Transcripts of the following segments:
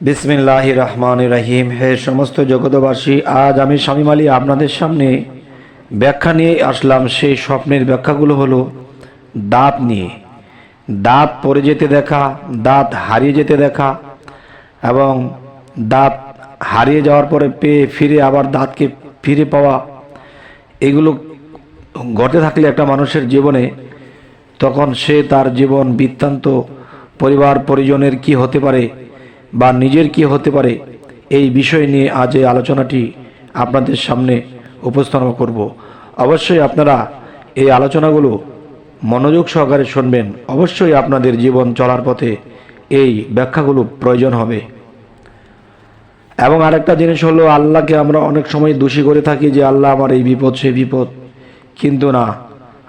বিসমিল্লাহ রহমান রাহিম। হে সমস্ত জগতবাসী আজ আমি শামীম আলী আপনাদের সামনে ব্যাখ্যা নিয়ে আসলাম। সেই স্বপ্নের ব্যাখ্যাগুলো হলো দাঁত নিয়ে। দাঁত পড়ে যেতে দেখা, দাঁত হারিয়ে যেতে দেখা এবং দাঁত হারিয়ে যাওয়ার পরে পেয়ে ফিরে আবার দাঁতকে ফিরে পাওয়া, এগুলো ঘটে থাকলে একটা মানুষের জীবনে তখন সে তার জীবন বৃত্তান্ত, পরিবার, পরিজনের কি হতে পারে বা নিজের কি হতে পারে, এই বিষয় নিয়ে আজ এই আলোচনাটি আপনাদের সামনে উপস্থাপন করব। অবশ্যই আপনারা এই আলোচনাগুলো মনোযোগ সহকারে শুনবেন। অবশ্যই আপনাদের জীবন চলার পথে এই ব্যাখ্যাগুলো প্রয়োজন হবে। এবং আরেকটা জিনিস হলো, আল্লাহকে আমরা অনেক সময় দোষী করে থাকি যে, আল্লাহ আমার এই বিপদ সে বিপদ। কিন্তু না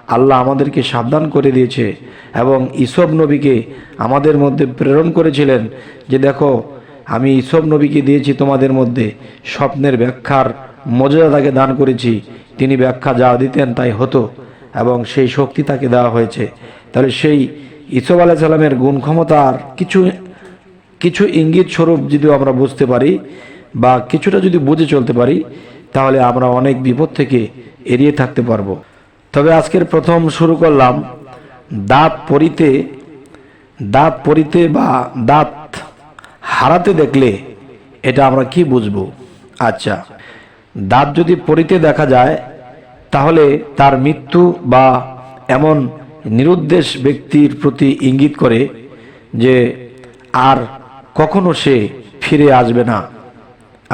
আল্লাহ আমাদেরকে সাবধান করে দিয়েছে এবং ইসব নবীকে আমাদের মধ্যে প্রেরণ করেছিলেন যে দেখো, আমি ইসব নবীকে দিয়েছি তোমাদের মধ্যে, স্বপ্নের ব্যাখ্যার মর্যাদা তাকে দান করেছি, তিনি ব্যাখ্যা যা দিতেন তাই হতো এবং সেই শক্তি তাকে দেওয়া হয়েছে। তাহলে সেই ইসব আলাহ সাল্লামের গুণ ক্ষমতার কিছু কিছু ইঙ্গিত স্বরূপ যদি আমরা বুঝতে পারি বা কিছুটা যদি বুঝে চলতে পারি, তাহলে আমরা অনেক বিপদ থেকে এড়িয়ে থাকতে পারব। তবে আজকের প্রথম শুরু করলাম দাঁত পরিতে দাঁত পরিতে বা দাঁত হারাতে দেখলে এটা আমরা কি বুঝব? আচ্ছা দাঁত যদি পরিতে দেখা যায়, তাহলে তার মৃত্যু বা এমন নিরুদ্দেশ ব্যক্তির প্রতি ইঙ্গিত করে যে আর কখনো সে ফিরে আসবে না।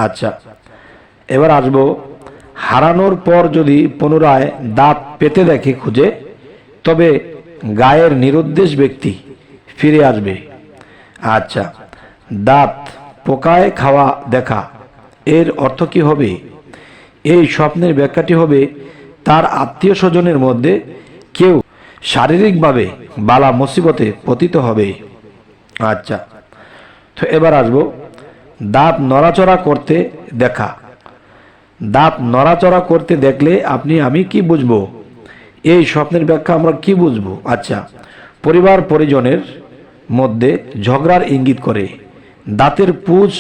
আচ্ছা এবার আসব হারানোর পর যদি পুনরায় দাঁত পেতে দেখে খুঁজে, তবে গায়ের নিরুদ্দেশ ব্যক্তি ফিরে আসবে। আচ্ছা দাঁত পোকায় খাওয়া দেখা, এর অর্থ কি হবে? এই স্বপ্নের ব্যাখ্যাটি হবে, তার আত্মীয় স্বজনের মধ্যে কেউ শারীরিকভাবে বালা মুসিবতে পতিত হবে। আচ্ছা তো এবার আসব, দাঁত নড়াচড়া করতে দেখা। দাঁত নড়াচড়া করতে দেখলে আপনি, আমি কি বুঝব? এই স্বপ্নের ব্যাখ্যা আমরা কি বুঝব? আচ্ছা পরিবার পরিজনের মধ্যে ঝগড়ার ইঙ্গিত করে। দাঁতের পুজ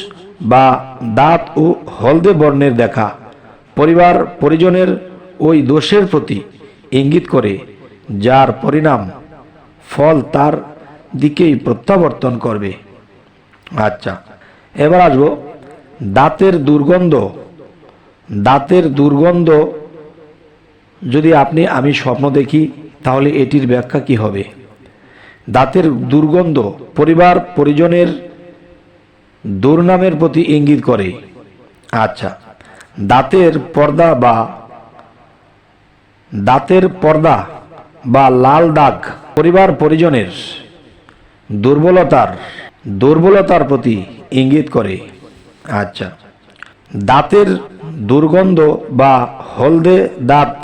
বা দাঁত ও হলদে বর্ণের দেখা। পরিবার পরিজনের ওই দোষের প্রতি ইঙ্গিত করে, যার পরিণাম ফল তার দিকেই প্রত্যাবর্তন করবে। আচ্ছা এবার আসব। দাঁতের দুর্গন্ধ দাঁতের দুর্গন্ধ যদি আপনি, আমি স্বপ্ন দেখি, তাহলে এটির ব্যাখ্যা কি হবে? দাঁতের দুর্গন্ধ পরিবার, পরিজনের দুর্নামের প্রতি ইঙ্গিত করে। আচ্ছা দাঁতের পর্দা বা দাঁতের পর্দা বা লাল দাগ পরিবার, পরিজনের দুর্বলতার দুর্বলতার প্রতি ইঙ্গিত করে। আচ্ছা দাঁতের দুর্গন্ধ বা হলদে দাঁত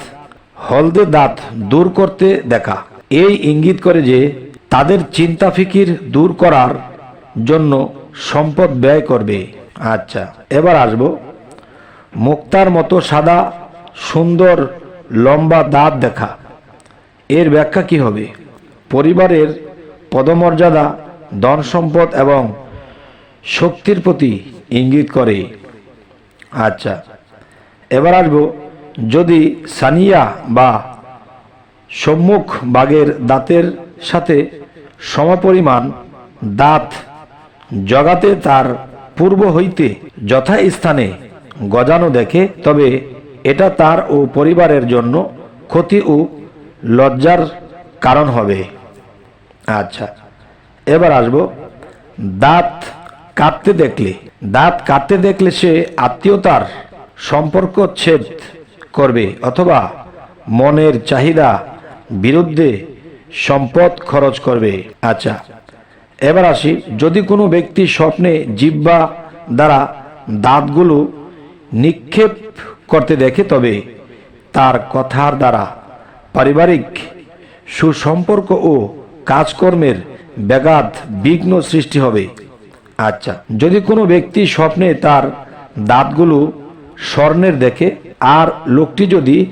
হলদে দাঁত দূর করতে দেখা। এই ইঙ্গিত করে যে, তাদের চিন্তা ফিকির দূর করার জন্য সম্পদ ব্যয় করবে। আচ্ছা এবার আসব। মুক্তার মতো সাদা, সুন্দর, লম্বা দাঁত দেখা। এর ব্যাখ্যা কি হবে? পরিবারের পদমর্যাদা ধন সম্পদ এবং শক্তির প্রতি ইঙ্গিত করে। আচ্ছা এবার আসব, যদি সানিয়া বা সম্মুখ বাঘের দাঁতের সাথে সমপরিমাণ দাঁত জগাতে তার পূর্ব হইতে যথাস্থানে গজানো দেখে, তবে এটা তার ও পরিবারের জন্য ক্ষতি ও লজ্জার কারণ হবে। আচ্ছা এবার আসব, দাঁত কাটতে দেখলে। দাঁত কাটতে দেখলে সে আত্মীয়তার সম্পর্ক ছেদ করবে অথবা মনের চাহিদা বিরুদ্ধে সম্পদ খরচ করবে। আচ্ছা এবার আসি, যদি কোনো ব্যক্তি স্বপ্নে জিব্বা দ্বারা দাঁতগুলো নিক্ষেপ করতে দেখে, তবে তার কথার দ্বারা পারিবারিক সুসম্পর্ক ও কাজকর্মের ব্যাঘাত বিঘ্ন সৃষ্টি হবে। আচ্ছা যদি কোনো ব্যক্তি স্বপ্নে তার দাঁতগুলো স্বর্ণের দেখে। আর লোকটি যদি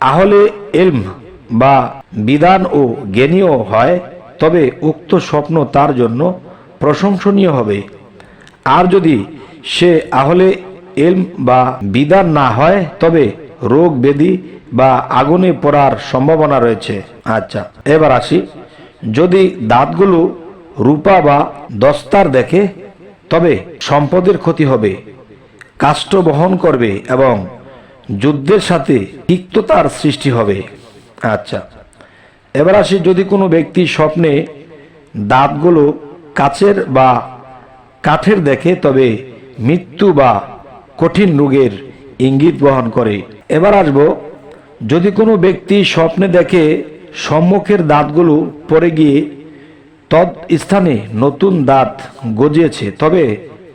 আহলে এলম বা বিধান ও জ্ঞানীয় হয়, তবে উক্ত স্বপ্ন তার জন্য প্রশংসনীয় হবে। আর যদি সে আহলে এলম বা বিদার না হয়, তবে রোগ ব্যাধি বা আগুনে পড়ার সম্ভাবনা রয়েছে। আচ্ছা এবার আসি। যদি দাঁতগুলো রূপা বা দস্তার দেখে, তবে সম্পদের ক্ষতি হবে। কাষ্ট বহন করবে এবং যুদ্ধের সাথে তিক্ততার সৃষ্টি হবে। আচ্ছা। এবার আসি যদি কোনো ব্যক্তি স্বপ্নে দাঁতগুলো কাচের বা কাঠের দেখে, তবে মৃত্যু বা কঠিন রোগের ইঙ্গিত বহন করে। এবার আসব, যদি কোনো ব্যক্তি স্বপ্নে দেখে সম্মুখের দাঁতগুলো পরে গিয়ে তদ স্থানে নতুন দাঁত গজিয়েছে, তবে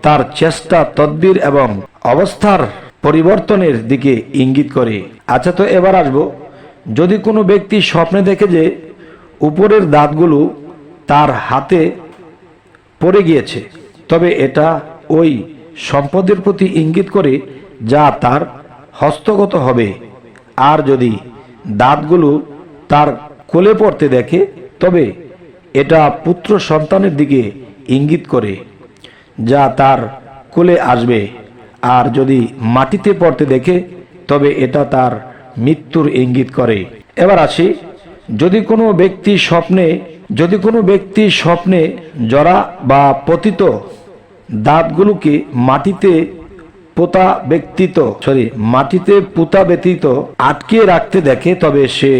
তার চেষ্টা তদ্বির এবং অবস্থার পরিবর্তনের দিকে ইঙ্গিত করে। আচ্ছা তো এবার আসব। যদি কোনো ব্যক্তি স্বপ্নে দেখে যে উপরের দাঁতগুলো তার হাতে পড়ে গিয়েছে, তবে এটা ওই সম্পদের প্রতি ইঙ্গিত করে যা তার হস্তগত হবে। আর যদি দাঁতগুলো তার কোলে পড়তে দেখে, তবে এটা পুত্র সন্তানের দিকে ইঙ্গিত করে যা তার কোলে আসবে। আর যদি মাটিতে পড়তে দেখে, তবে এটা তার মৃত্যুর ইঙ্গিত করে। এবার আসি, যদি কোনো ব্যক্তি স্বপ্নে, যদি কোনো ব্যক্তি স্বপ্নে জরা বা পতিত দাঁতগুলোকে মাটিতে পোতা ব্যক্তিত সরি মাটিতে পোতা ব্যতীত আটকে রাখতে দেখে, তবে সে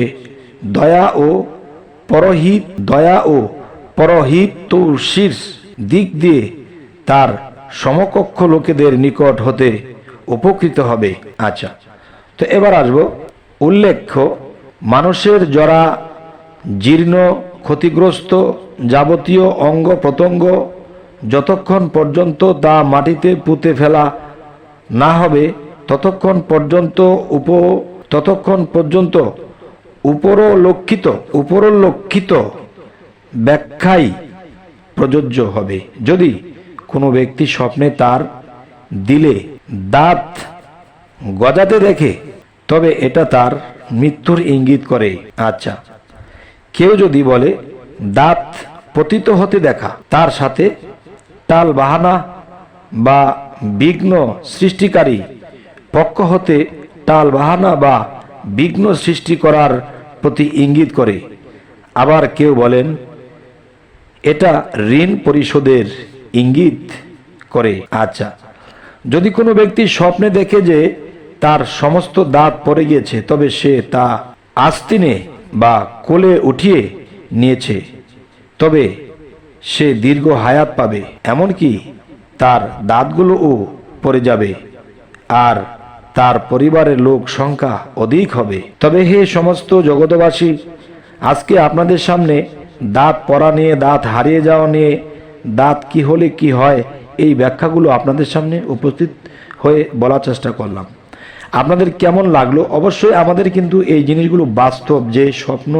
দয়া ও পরহিত, দয়া ও পরহিত শীর্ষ দিক দিয়ে তার সমকক্ষ লোকেদের নিকট হতে উপকৃত হবে। আচ্ছা তো এবার আসব। উল্লেখ্য, মানুষের জরা, জীর্ণ, ক্ষতিগ্রস্ত, যাবতীয় অঙ্গ প্রত্যঙ্গ যতক্ষণ পর্যন্ত তা মাটিতে পুঁতে ফেলা না হবে, ততক্ষণ পর্যন্ত উপ, ততক্ষণ পর্যন্ত উপরলক্ষিত উপরলক্ষিত ব্যাখ্যাই প্রযোজ্য হবে। যদি কোনো ব্যক্তি স্বপ্নে তার দিলে দাঁত গজাতে দেখে, তবে এটা তার মৃত্যুর ইঙ্গিত করে। আচ্ছা কেউ যদি বলে, দাঁত পতিত হতে দেখা। তার সাথে টাল বাহানা বা বিঘ্ন সৃষ্টিকারী পক্ষ হতে টাল বাহানা বা বিঘ্ন সৃষ্টি করার প্রতি ইঙ্গিত করে। আবার কেউ বলেন, এটা ঋণ পরিশোধের ইঙ্গিত করে আচ্ছা। যদি কোনো ব্যক্তি স্বপ্নে দেখে যে তার সমস্ত দাঁত পড়ে গিয়েছে, তবে সে তা আস্তিনে বা কোলে উঠিয়ে নিয়েছে, তবে সে দীর্ঘ হায়াত পাবে, এমনকি তার দাঁতগুলোও পড়ে যাবে আর তার পরিবারের লোক সংখ্যা অধিক হবে। তবে হে সমস্ত জগতবাসী আজকে আপনাদের সামনে দাঁত পড়া নিয়ে, দাঁত হারিয়ে যাওয়া নিয়ে দাঁত কি হলে কি হয়, এই ব্যাখ্যাগুলো আপনাদের সামনে উপস্থিত হয়ে বলার চেষ্টা করলাম। আপনাদের কেমন লাগল? অবশ্যই আমাদের কিন্তু এই জিনিসগুলো বাস্তব যে স্বপ্ন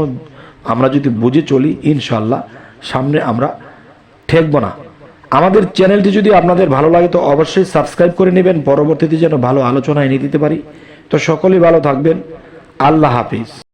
আমরা যদি বুঝে চলি ইনশাল্লাহ সামনে আমরা ঠেকব না। আমাদের চ্যানেলটি যদি আপনাদের ভালো লাগে, তো অবশ্যই সাবস্ক্রাইব করে নেবেন। পরবর্তীতে যেন ভালো আলোচনা এনে দিতে পারি। তো সকলেই ভালো থাকবেন। আল্লাহ হাফিজ।